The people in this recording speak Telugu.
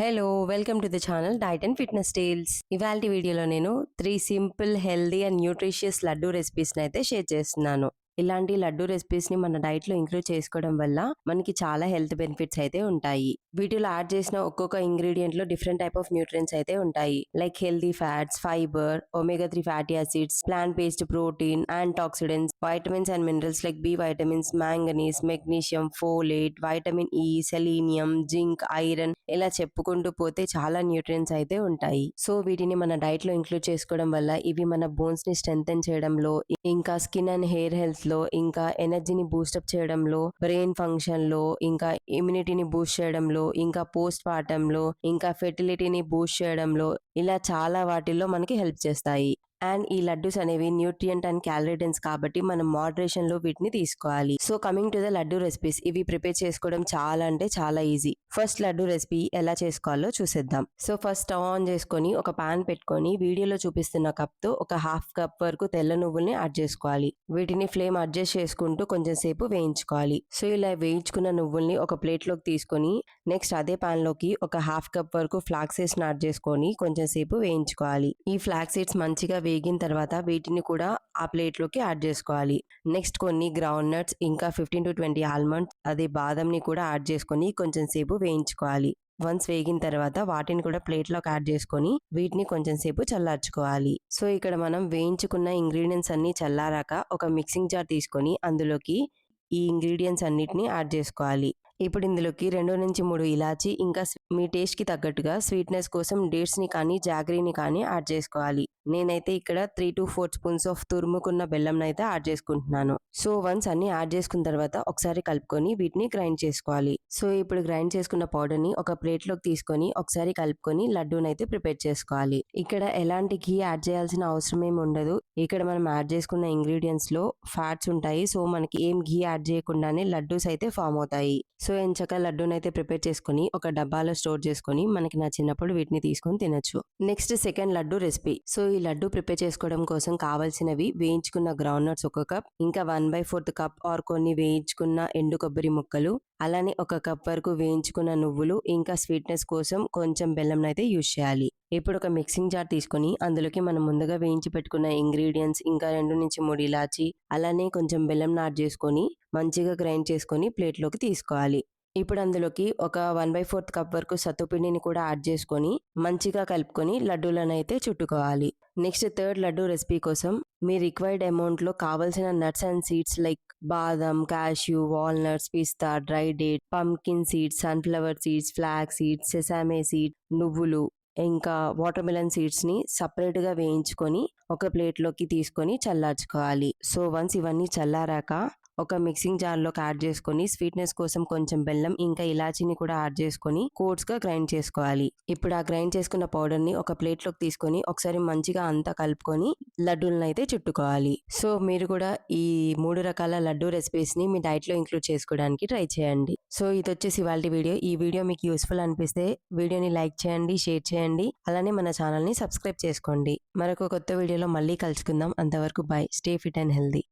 Hello welcome to the channel diet and fitness tales ఇవాళ వీడియోలో నేను three simple healthy and nutritious laddu రెసిపీస్ని అయితే షేర్ చేస్తున్నాను. ఇలాంటి లడ్డు రెసిపీస్ని మన డైట్లో ఇంక్లూడ్ చేసుకోవడం వల్ల మనకి చాలా హెల్త్ బెనిఫిట్స్ అయితే ఉంటాయి. వీటిలో యాడ్ చేసిన ఒక్కొక్క ఇంగ్రీడియంట్లో డిఫరెంట్ టైప్ ఆఫ్ న్యూట్రియన్స్ అయితే ఉంటాయి. Like healthy fats fibre omega three fatty acids plant based protein antioxidants vitamins and minerals like B vitamins manganese magnesium folate vitamin E selenium zinc iron ఇలా చెప్పుకుంటూ పోతే చాలా న్యూట్రియన్స్ అయితే ఉంటాయి. సో వీటిని మన డైట్లో ఇంక్లూడ్ చేసుకోవడం వల్ల ఇవి మన బోన్స్ని స్ట్రెంగ్ చేయడంలో ఇంకా స్కిన్ అండ్ హెయిర్ హెల్త్ లో ఇంకా ఎనర్జీని బూస్టప్ చేయడంలో బ్రెయిన్ ఫంక్షన్లో ఇంకా ఇమ్యూనిటీని బూస్ట్ చేయడంలో ఇంకా పోస్ట్ పార్టంలో ఇంకా ఫెర్టిలిటీని బూస్ట్ చేయడంలో ఇలా చాలా వాటిల్లో మనకి హెల్ప్ చేస్తాయి. అండ్ ఈ లడ్డూస్ అనేవి న్యూట్రియంట్ అండ్ క్యాలరీ కాబట్టి మనం మోడరేషన్లో వీటిని తీసుకోవాలి. So coming to the laddu recipes ఇవి ప్రిపేర్ చేసుకోవడం చాలా అంటే చాలా ఈజీ. ఫస్ట్ లడ్డు రెసిపీ ఎలా చేసుకోవాలో చూసేద్దాం. సో ఫస్ట్ స్టవ్ ఆన్ చేసుకొని ఒక పాన్ పెట్టుకొని వీడియోలో చూపిస్తున్న కప్తో ఒక హాఫ్ కప్ వరకు తెల్ల నువ్వుల్ని యాడ్ చేసుకోవాలి. వీటిని ఫ్లేమ్ అడ్జస్ట్ చేసుకుంటూ కొంచెం సేపు వేయించుకోవాలి. సో ఇలా వేయించుకున్న నువ్వుల్ని ఒక ప్లేట్లోకి తీసుకొని నెక్స్ట్ అదే పాన్లోకి ఒక హాఫ్ కప్ వరకు ఫ్లాక్ సీడ్స్ యాడ్ చేసుకొని కొంచెం సేపు వేయించుకోవాలి. ఈ ఫ్లాక్ సీడ్స్ మంచిగా వేగిన తర్వాత వీటిని కూడా ఆ ప్లేట్లోకి యాడ్ చేసుకోవాలి. నెక్స్ట్ కొన్ని గ్రౌండ్ నట్స్ ఇంకా ఫిఫ్టీన్ టు ట్వంటీ ఆల్మండ్స్ అదే బాదంని కూడా యాడ్ చేసుకొని కొంచెం సేపు వేయించుకోవాలి. వన్స్ వేగిన తర్వాత వాటిని కూడా ప్లేట్లోకి యాడ్ చేసుకొని వీటిని కొంచెం సేపు చల్లార్చుకోవాలి. సో ఇక్కడ మనం వేయించుకున్న ఇంగ్రీడియంట్స్ అన్ని చల్లారాక ఒక మిక్సింగ్ జార్ తీసుకొని అందులోకి ఈ ఇంగ్రీడియంట్స్ అన్నిటిని యాడ్ చేసుకోవాలి. ఇప్పుడు ఇందులోకి రెండు నుంచి మూడు ఇలాచి ఇంకా మీ టేస్ట్కి తగ్గట్టుగా స్వీట్నెస్ కోసం డేట్స్ని కానీ జాగరీని కానీ యాడ్ చేసుకోవాలి. నేనైతే ఇక్కడ three to four spoons of తురుముకున్న బెల్లంని అయితే యాడ్ చేసుకుంటున్నాను. సో వన్స్ అన్ని యాడ్ చేసుకున్న తర్వాత ఒకసారి కలుపుకొని వీటిని గ్రైండ్ చేసుకోవాలి. సో ఇప్పుడు గ్రైండ్ చేసుకున్న పౌడర్ని ఒక ప్లేట్లోకి తీసుకొని ఒకసారి కలుపుకొని లడ్డూనైతే ప్రిపేర్ చేసుకోవాలి. ఇక్కడ ఎలాంటి ఘీ యాడ్ చేయాల్సిన అవసరం ఏమి ఉండదు. ఇక్కడ మనం యాడ్ చేసుకున్న ఇంగ్రీడియంట్స్లో ఫ్యాట్స్ ఉంటాయి. సో మనకి ఏం ఘీ యాడ్ చేయకుండానే లడ్డూస్ అయితే ఫామ్ అవుతాయి. సో ఎంచక లడ్డూని అయితే ప్రిపేర్ చేసుకుని ఒక డబ్బాలో స్టోర్ చేసుకుని మనకి నచ్చినప్పుడు వీటిని తీసుకొని తినొచ్చు. Next second laddu recipe. So ఈ లడ్డు ప్రిపేర్ చేసుకోవడం కోసం కావాల్సినవి వేయించుకున్న గ్రౌండ్ నట్స్ ఒక కప్ ఇంకా one by fourth cup or కొన్ని వేయించుకున్న ఎండు కొబ్బరి ముక్కలు అలానే ఒక కప్ వరకు వేయించుకున్న నువ్వులు ఇంకా స్వీట్నెస్ కోసం కొంచెం బెల్లం అయితే యూజ్ చేయాలి. ఇప్పుడు ఒక మిక్సింగ్ జార్ తీసుకొని అందులోకి మనం ముందుగా వేయించి పెట్టుకున్న ఇంగ్రీడియంట్స్ ఇంకా రెండు నుంచి మూడు ఇలాచి అలానే కొంచెం బెల్లం నాట్ చేసుకొని మంచిగా గ్రైండ్ చేసుకొని ప్లేట్లోకి తీసుకోవాలి. ఇప్పుడు అందులోకి ఒక వన్ బై ఫోర్త్ కప్ వరకు సత్తుపిండిని కూడా యాడ్ చేసుకొని మంచిగా కలుపుకొని లడ్డూలను అయితే చుట్టుకోవాలి. నెక్స్ట్ థర్డ్ లడ్డు రెసిపీ కోసం మీ రిక్వైర్డ్ అమౌంట్లో కావలసిన కావాల్సిన nuts and seeds like badam cashew walnuts pista dry date pumpkin seeds sunflower seeds flax seeds sesame seed నువ్వులు ఇంకా వాటర్ మిలన్ సీడ్స్ని సపరేట్గా వేయించుకొని ఒక ప్లేట్లోకి తీసుకొని చల్లార్చుకోవాలి. సో వన్స్ ఇవన్నీ చల్లారాక ఒక మిక్సింగ్ జార్లోకి యాడ్ చేసుకొని స్వీట్నెస్ కోసం కొంచెం బెల్లం ఇంకా ఇలాచీని కూడా యాడ్ చేసుకొని కోట్స్గా గ్రైండ్ చేసుకోవాలి. ఇప్పుడు ఆ గ్రైండ్ చేసుకున్న పౌడర్ని ఒక ప్లేట్లోకి తీసుకొని ఒకసారి మంచిగా అంతా కలుపుకొని లడ్డూలను అయితే చుట్టుకోవాలి. సో మీరు కూడా ఈ మూడు రకాల లడ్డూ రెసిపీస్ని మీ డైట్లో ఇంక్లూడ్ చేసుకోవడానికి ట్రై చేయండి. సో ఇది వచ్చేసి ఇవాళ వీడియో. ఈ వీడియో మీకు యూస్ఫుల్ అనిపిస్తే వీడియోని లైక్ చేయండి షేర్ చేయండి అలానే మన ఛానల్ని సబ్స్క్రైబ్ చేసుకోండి. మరొక కొత్త వీడియోలో మళ్ళీ కలుసుకుందాం. అంతవరకు bye. Stay fit and healthy